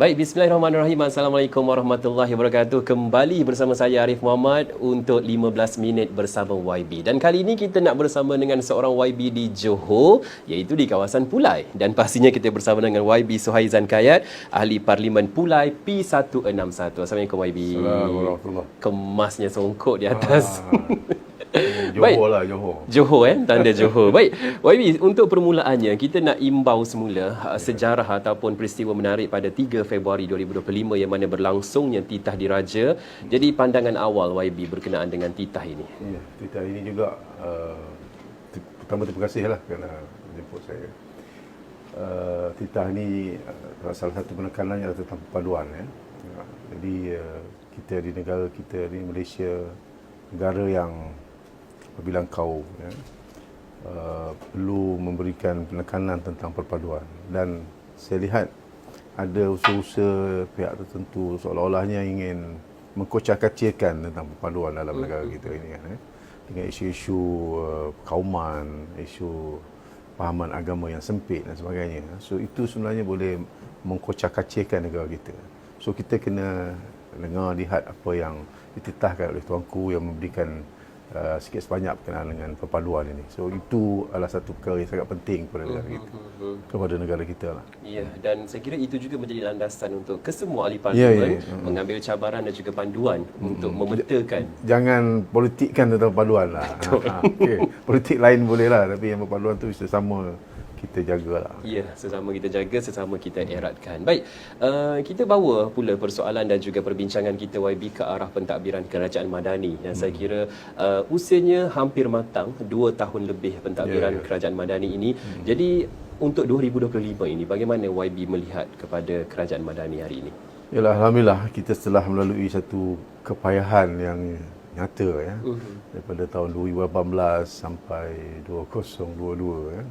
Baik, bismillahirrahmanirrahim. Assalamualaikum warahmatullahi wabarakatuh. Kembali bersama saya Arif Muhammad untuk 15 minit bersama YB. Dan kali ini kita nak bersama dengan seorang YB di Johor, iaitu di kawasan Pulai. Dan pastinya kita bersama dengan YB Suhaizan Kayat, ahli Parlimen Pulai P161. Assalamualaikum YB. Assalamualaikum. Kemasnya songkok di atas. Ah. Johor Baik. lah Johor. Johor eh, tanda Johor. Baik, YB untuk permulaannya kita nak imbau semula yeah. sejarah ataupun peristiwa menarik pada 3 Februari 2025 yang mana berlangsungnya titah diraja. Jadi pandangan awal YB berkenaan dengan titah ini. Ya, yeah, titah ini juga uh, pertama terima kasih lah kerana jemput saya. Uh, titah ini uh, salah satu penekanannya adalah tentang perpaduan ya. Jadi uh, kita di negara kita di Malaysia negara yang apabila kau ya, uh, perlu memberikan penekanan tentang perpaduan dan saya lihat ada usaha-usaha pihak tertentu seolah-olahnya ingin mengkocak-kacirkan tentang perpaduan dalam hmm. negara kita ini kan ya. dengan isu-isu uh, kauman, isu pahaman agama yang sempit dan sebagainya. So itu sebenarnya boleh mengkocak-kacirkan negara kita. So kita kena dengar lihat apa yang dititahkan oleh tuanku yang memberikan uh, sikit sebanyak berkenaan dengan perpaduan ini. So itu adalah satu perkara yang sangat penting kepada negara hmm, kita. Hmm, hmm, kepada negara kita lah. Ya, dan saya kira itu juga menjadi landasan untuk kesemua ahli parlimen ya, ya, ya. mengambil cabaran dan juga panduan hmm. untuk memetakan. Jangan politikkan tentang perpaduan lah. Ha, ha, okay. Politik lain boleh lah, tapi yang perpaduan tu sama kita jagalah. Ya, sesama kita jaga, sesama kita eratkan. Baik, uh, kita bawa pula persoalan dan juga perbincangan kita YB ke arah pentadbiran kerajaan madani yang hmm. saya kira uh, usianya hampir matang, dua tahun lebih pentadbiran yeah, yeah. kerajaan madani ini. Hmm. Jadi untuk 2025 ini bagaimana YB melihat kepada kerajaan madani hari ini? Yalah, alhamdulillah kita setelah melalui satu kepayahan yang nyata ya. Uh-huh. Daripada tahun 2018 sampai 2022 ya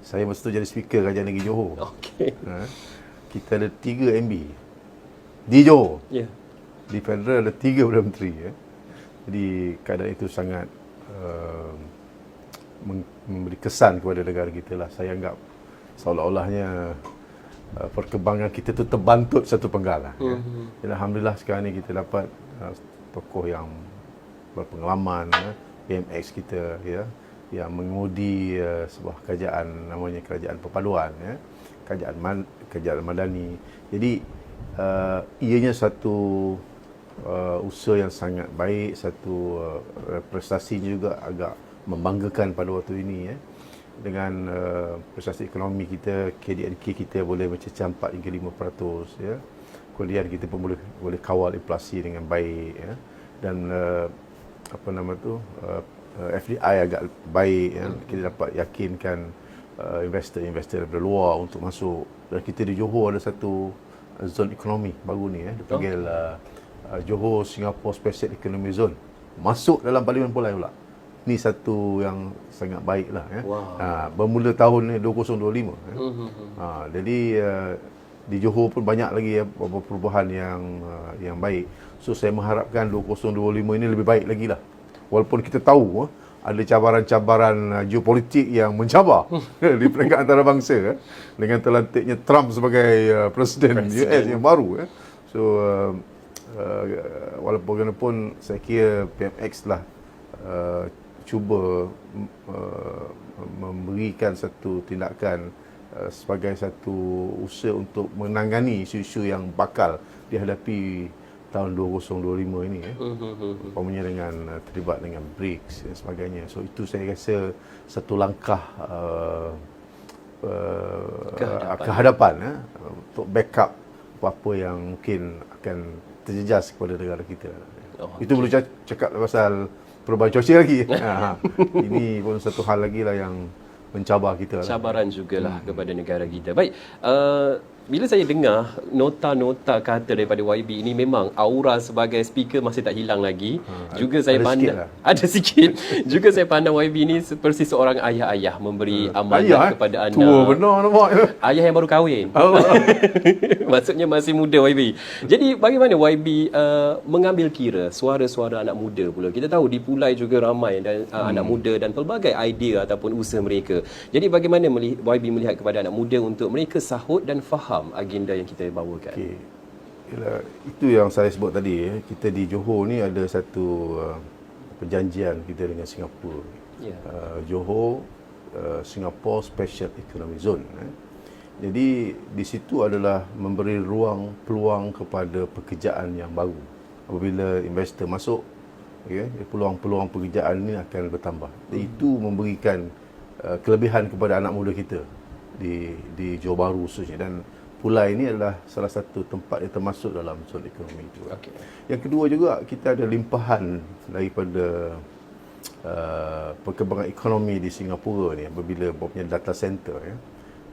saya masa tu jadi speaker Kerajaan Negeri Johor. Okey. Ha? Kita ada 3 MB di Johor. Ya. Yeah. Di federal ada 3 Perdana Menteri. Ya. Jadi keadaan itu sangat uh, memberi kesan kepada negara kita lah. Saya anggap seolah-olahnya uh, perkembangan kita tu terbantut satu penggal lah. Ya. Mm-hmm. Alhamdulillah sekarang ni kita dapat uh, tokoh yang berpengalaman, ya. PMX kita, ya yang mengemudi uh, sebuah kerajaan namanya kerajaan perpaduan ya. Kerajaan man, kerajaan madani. Jadi uh, ianya satu uh, usaha yang sangat baik satu uh, prestasi juga agak membanggakan pada waktu ini ya. Dengan uh, prestasi ekonomi kita KDNK kita boleh mencecah 4 hingga 5% ya. Kemudian kita pun boleh boleh kawal inflasi dengan baik ya. Dan uh, apa nama tu uh, uh, FDI agak baik ya. kita dapat yakinkan uh, investor-investor dari luar untuk masuk dan kita di Johor ada satu uh, zone ekonomi baru ni ya dipanggil uh, uh, Johor Singapore Special Economic Zone masuk dalam parlimen pula pula ni satu yang sangat baik lah ya. Wow. Ha, bermula tahun ni 2025 ya. Uh-huh. Ha, jadi uh, di Johor pun banyak lagi ya, perubahan yang uh, yang baik. So saya mengharapkan 2025 ini lebih baik lagi lah walaupun kita tahu eh, ada cabaran-cabaran uh, geopolitik yang mencabar hmm. di peringkat antarabangsa eh, dengan terlantiknya Trump sebagai presiden, presiden US yang baru so uh, uh, walaupun pun saya kira PMX lah uh, cuba uh, memberikan satu tindakan uh, sebagai satu usaha untuk menangani isu-isu yang bakal dihadapi tahun 2025 ini ya. Uh-huh. Umpamanya dengan uh, terlibat dengan BRICS dan sebagainya. So itu saya rasa satu langkah uh, uh, kehadapan, kehadapan ya, untuk backup apa-apa yang mungkin akan terjejas kepada negara kita. Oh, itu okay. boleh cakap pasal perubahan cuaca lagi. ha, ini pun satu hal lagi lah yang mencabar kita. Lah. Cabaran jugalah hmm. kepada negara kita. Baik, uh, bila saya dengar nota-nota kata daripada YB ini memang aura sebagai speaker masih tak hilang lagi. Ha, juga saya ada pandang sikit lah. ada sikit. juga saya pandang YB ini seperti seorang ayah-ayah memberi ha, amanah ayah, eh? kepada anak. Tua benar nampak. Ayah yang baru kahwin. Oh. Maksudnya masih muda YB. Jadi bagaimana YB uh, mengambil kira suara-suara anak muda pula. Kita tahu di Pulai juga ramai dan uh, hmm. anak muda dan pelbagai idea ataupun usaha mereka. Jadi bagaimana YB melihat kepada anak muda untuk mereka sahut dan faham faham agenda yang kita bawakan. Okey. Yalah, itu yang saya sebut tadi ya. Kita di Johor ni ada satu uh, perjanjian kita dengan Singapura. Ya. Uh, Johor uh, Singapore Special Economic Zone. Eh. Jadi di situ adalah memberi ruang peluang kepada pekerjaan yang baru. Apabila investor masuk, okay, peluang-peluang pekerjaan ini akan bertambah. Dan itu memberikan uh, kelebihan kepada anak muda kita di di Johor Bahru khususnya dan Pulai ini adalah salah satu tempat yang termasuk dalam zon ekonomi itu. Okey. Yang kedua juga kita ada limpahan daripada uh, perkembangan ekonomi di Singapura ni apabila punya data center ya.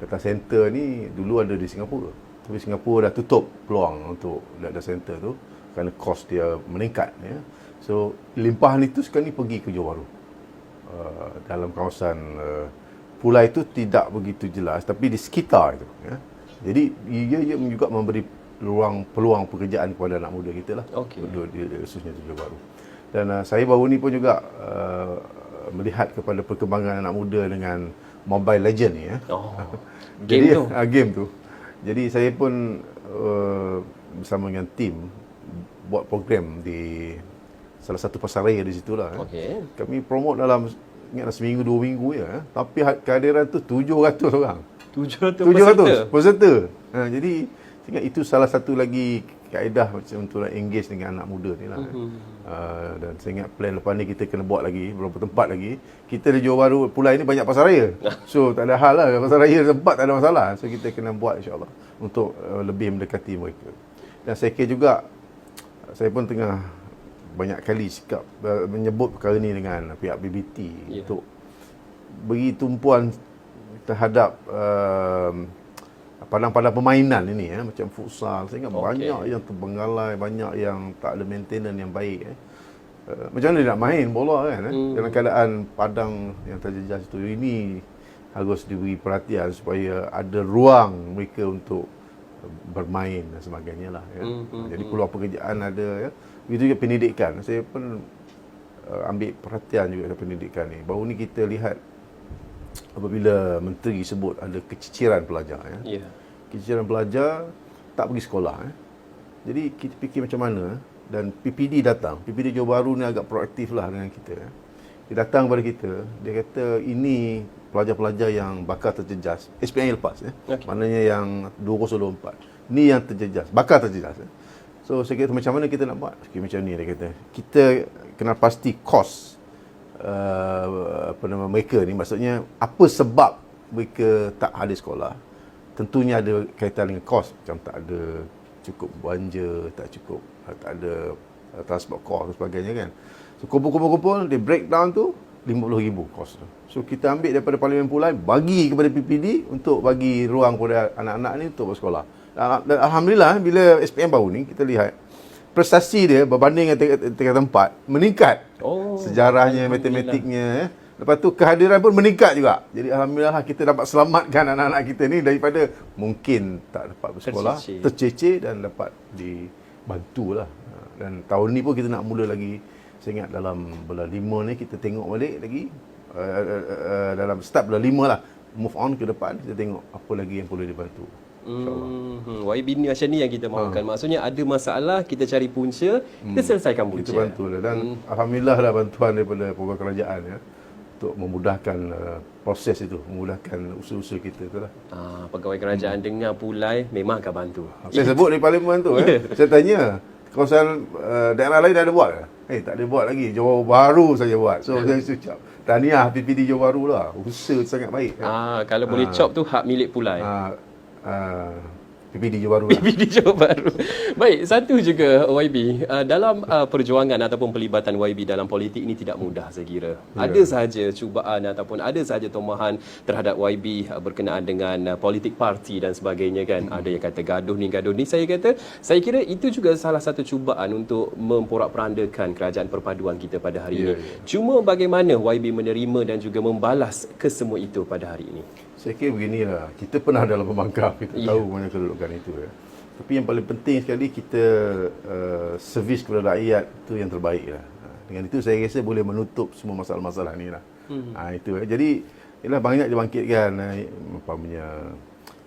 Data center ni dulu ada di Singapura. Tapi Singapura dah tutup peluang untuk data center tu kerana kos dia meningkat ya. So limpahan itu sekarang ni pergi ke Johor Bahru. Uh, dalam kawasan uh, Pulai itu tidak begitu jelas tapi di sekitar itu ya. Jadi ia, ia juga memberi ruang peluang pekerjaan kepada anak muda kita lah. Di, khususnya di Bahru. Dan uh, saya baru ni pun juga uh, melihat kepada perkembangan anak muda dengan Mobile Legend ni ya. Oh. Jadi, Game tu. ah, game tu. Jadi saya pun uh, bersama dengan tim buat program di salah satu pasaraya di situ lah. eh. Okey. Kami promote dalam ingatlah seminggu dua minggu ya. Tapi ha- kehadiran tu 700 orang. 700 700 peserta. Ha, jadi ingat itu salah satu lagi kaedah macam untuk nak engage dengan anak muda ni lah. Mhm. Uh, dan saya ingat plan lepas ni kita kena buat lagi beberapa tempat lagi. Kita di Johor Bahru Pulai ni banyak pasaraya. So tak ada hal lah pasaraya tempat tak ada masalah. So kita kena buat insyaAllah untuk uh, lebih mendekati mereka. Dan saya kira juga saya pun tengah banyak kali sikap uh, menyebut perkara ni dengan pihak BBT Ya. untuk beri tumpuan terhadap um, padang-padang permainan ini ya macam futsal saya ingat okay. banyak yang terbenggalai banyak yang tak ada maintenance yang baik eh. Uh, macam mana dia nak main bola kan eh? Hmm. dalam keadaan padang yang terjejas itu ini harus diberi perhatian supaya ada ruang mereka untuk bermain dan sebagainya lah ya. Hmm, hmm, jadi hmm. peluang pekerjaan ada ya begitu juga pendidikan saya pun uh, ambil perhatian juga pendidikan ni baru ni kita lihat apabila menteri sebut ada keciciran pelajar ya Ya. keciciran pelajar tak pergi sekolah eh. Jadi kita fikir macam mana dan PPD datang. PPD Johor Bahru ni agak proaktif lah dengan kita. eh. Dia datang kepada kita, dia kata ini pelajar-pelajar yang bakal terjejas. SPM lepas ya. Okey. Maknanya yang 2024. Ni yang terjejas, bakal terjejas. eh. So saya kata macam mana kita nak buat? Okay, macam ni dia kata. Kita kena pasti kos uh, apa nama mereka ni. Maksudnya apa sebab mereka tak ada sekolah? Tentunya ada kaitan dengan kos. Macam tak ada cukup belanja tak cukup tak ada uh, transport kos dan sebagainya kan? So kumpul-kumpul-kumpul dia breakdown tu RM50,000 kos tu. So kita ambil daripada Parlimen Pulai bagi kepada PPD untuk bagi ruang kepada anak-anak ni untuk bersekolah. Dan, dan Alhamdulillah bila SPM baru ni kita lihat prestasi dia berbanding dengan tingkat tempat meningkat Oh. sejarahnya, matematiknya. eh. Lepas tu kehadiran pun meningkat juga. Jadi Alhamdulillah kita dapat selamatkan anak-anak kita ni daripada mungkin tak dapat bersekolah, Tercecer. tercecer dan dapat dibantu lah. Ha, Dan tahun ni pun kita nak mula lagi. Saya ingat dalam bulan lima ni kita tengok balik lagi. Uh, uh, uh, dalam start bulan lima lah. Move on ke depan, kita tengok apa lagi yang perlu dibantu. InsyaAllah. Hmm, YB ni macam ni yang kita mahukan. Maksudnya ada masalah, kita cari punca, kita selesaikan punca. Kita bantu lah. Dan hmm. Alhamdulillah lah bantuan daripada program kerajaan ya untuk memudahkan uh, proses itu, memudahkan usaha-usaha kita tu lah. Ah, pegawai kerajaan dengar pulai memang akan bantu. Saya sebut di parlimen tu eh. Saya tanya, kawasan uh, daerah lain dah ada buat ke? Eh, tak ada buat lagi. Johor Bahru saja buat. So, saya ucap. Tahniah PPD Johor Bahru lah. Usaha sangat baik. Ah, kalau boleh cop tu hak milik pulai. Uh, uh, PPD Johor Bahru lah. PPD Johor Bahru. Baik, satu juga YB. Uh, dalam uh, perjuangan ataupun pelibatan YB dalam politik ini tidak mudah saya kira. Ya. Ada sahaja cubaan ataupun ada sahaja tomahan terhadap YB uh, berkenaan dengan uh, politik parti dan sebagainya kan. Hmm. Ada yang kata gaduh ni gaduh ni. Saya kata saya kira itu juga salah satu cubaan untuk memporak-perandakan kerajaan perpaduan kita pada hari Ya, ini. ya. Cuma bagaimana YB menerima dan juga membalas kesemua itu pada hari ini? Saya kira beginilah, kita pernah dalam pembangkang, kita Ya. tahu mana kedudukan itu ya. Tapi yang paling penting sekali kita uh, servis kepada rakyat itu yang terbaik lah. Ha, Dengan itu saya rasa boleh menutup semua masalah-masalah ni lah. Hmm. Ha, itu ya. Jadi ialah banyak dibangkitkan eh, apa punya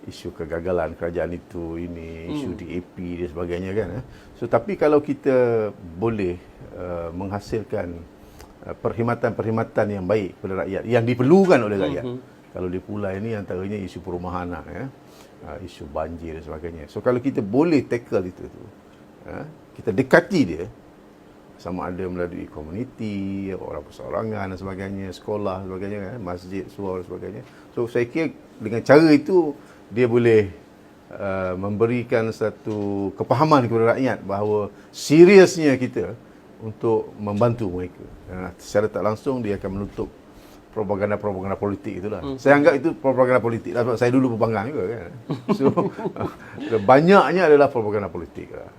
isu kegagalan kerajaan itu ini isu DAP dan sebagainya kan eh. so tapi kalau kita boleh uh, menghasilkan uh, perkhidmatan-perkhidmatan yang baik kepada rakyat yang diperlukan oleh rakyat kalau di Pulai ini antaranya isu perumahan lah, ya uh, isu banjir dan sebagainya so kalau kita boleh tackle itu tu uh, kita dekati dia sama ada melalui komuniti, orang perseorangan dan sebagainya, sekolah dan sebagainya, kan, masjid, surau dan sebagainya. So saya kira dengan cara itu dia boleh uh, memberikan satu kepahaman kepada rakyat bahawa seriusnya kita untuk membantu mereka. Uh, secara tak langsung dia akan menutup propaganda-propaganda politik itulah. Hmm. Saya anggap itu propaganda politik lah sebab saya dulu berbanggang juga kan. So banyaknya adalah propaganda politik lah.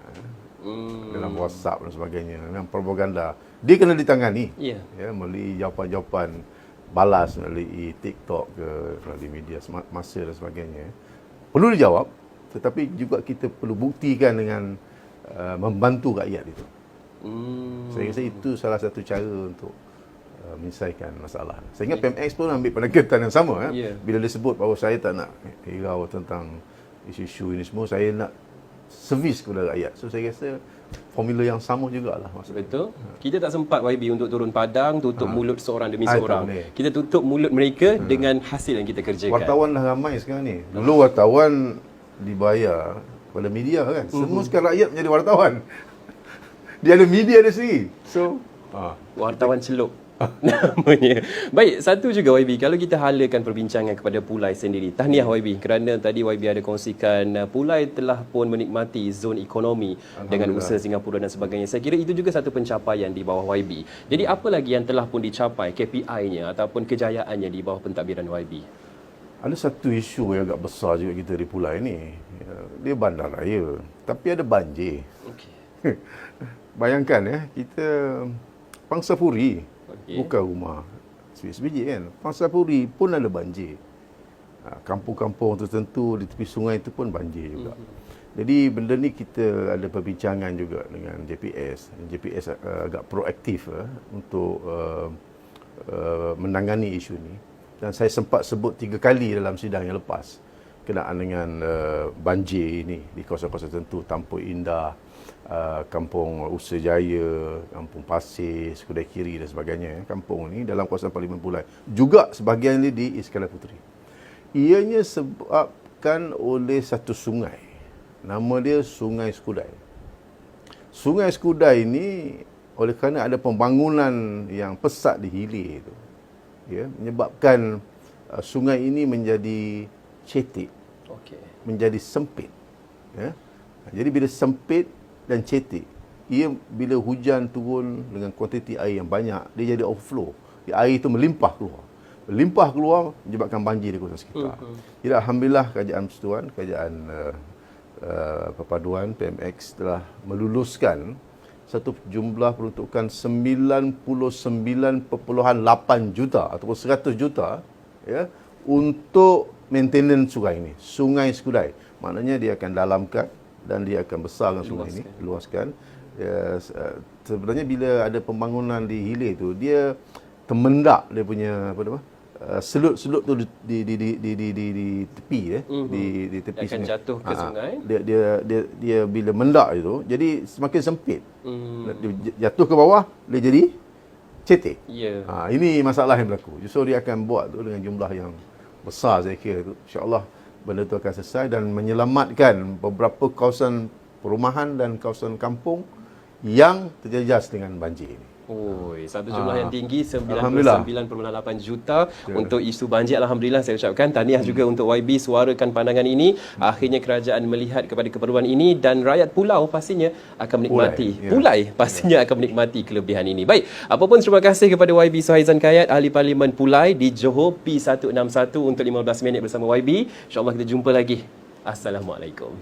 Hmm. Dalam WhatsApp dan sebagainya. Memang propaganda. Dia kena ditangani. Ya. Ya, melalui jawapan-jawapan balas melalui TikTok ke melalui media masa dan sebagainya. Perlu dijawab tetapi juga kita perlu buktikan dengan uh, membantu rakyat itu. Hmm. Saya rasa itu salah satu cara untuk uh, menyelesaikan masalah. Saya ingat PMX pun ambil pendekatan yang sama. Eh. Bila dia sebut bahawa saya tak nak hirau tentang isu-isu ini semua, saya nak servis kepada rakyat. So saya rasa formula yang sama jugalah maksudnya. Betul. Kita tak sempat YB untuk turun padang, tutup mulut seorang demi Ah, seorang. Kita tutup mulut mereka dengan hasil yang kita kerjakan. Wartawan dah ramai sekarang ni. Dulu wartawan dibayar pada media kan. Semua sekarang rakyat menjadi wartawan. Dia ada media dia sendiri. So, ha. Wartawan celup namanya. Baik, satu juga YB, kalau kita halakan perbincangan kepada Pulai sendiri. Tahniah YB kerana tadi YB ada kongsikan uh, Pulai telah pun menikmati zon ekonomi dengan usaha Singapura dan sebagainya. Saya kira itu juga satu pencapaian di bawah YB. Jadi apa lagi yang telah pun dicapai KPI-nya ataupun kejayaannya di bawah pentadbiran YB? Ada satu isu yang agak besar juga kita di Pulau ini. Ya, Dia bandar raya. Tapi ada banjir. Okey. Bayangkan ya, kita Pangsapuri Okey. bukan rumah sebiji kan. Pangsapuri pun ada banjir. Ha, Kampung-kampung tertentu di tepi sungai itu pun banjir juga. Jadi benda ni kita ada perbincangan juga dengan JPS. JPS uh, agak proaktif uh, untuk uh, uh, menangani isu ni. Dan saya sempat sebut tiga kali dalam sidang yang lepas kenaan dengan uh, banjir ini di kawasan-kawasan tertentu, Tampoi Indah, uh, Kampung Usaha Jaya, Kampung Pasir, Skudai Kiri dan sebagainya. eh. Kampung ni dalam kawasan Parlimen Pulai. Juga sebahagian ni di Iskandar Puteri. Ianya sebabkan oleh satu sungai. Nama dia Sungai Skudai. Sungai Skudai ini oleh kerana ada pembangunan yang pesat di hilir itu. Ya, menyebabkan uh, sungai ini menjadi cetek, Okey. menjadi sempit. Ya. Jadi bila sempit dan cetek, ia bila hujan turun dengan kuantiti air yang banyak, dia jadi overflow. Air itu melimpah keluar. Melimpah keluar menyebabkan banjir di kawasan sekitar. Jadi alhamdulillah kerajaan persekutuan, kerajaan uh, uh, perpaduan PMX telah meluluskan satu jumlah peruntukan 99.8 juta ataupun 100 juta ya untuk maintenance sungai ini, Sungai Skudai. Maknanya dia akan dalamkan dan dia akan besarkan sungai ini, luaskan. Ya, uh, sebenarnya bila ada pembangunan di hilir tu, dia temendak dia punya apa nama? Uh, selut-selut tu di di di di di, di, di, di tepi ya, Mhm. di di tepi Dia akan sungai. jatuh ke Ah, ah. sungai. Dia dia dia dia bila mendak itu, jadi semakin sempit. Hmm. Dia jatuh ke bawah, dia jadi cetek. Ya. Ha, ini masalah yang berlaku. Justru dia akan buat tu dengan jumlah yang besar saya kira tu. InsyaAllah benda tu akan selesai dan menyelamatkan beberapa kawasan perumahan dan kawasan kampung yang terjejas dengan banjir ini. Oi, satu jumlah Ah. yang tinggi Alhamdulillah. 99.8 juta untuk isu banjir alhamdulillah saya ucapkan tahniah juga untuk YB suarakan pandangan ini akhirnya kerajaan melihat kepada keperluan ini dan rakyat pulau pastinya akan menikmati Pulai, ya. pulai pastinya akan menikmati kelebihan ini. Baik, apapun terima kasih kepada YB Suhaizan Kayat ahli parlimen Pulai di Johor P161 untuk 15 minit bersama YB. InsyaAllah kita jumpa lagi. Assalamualaikum.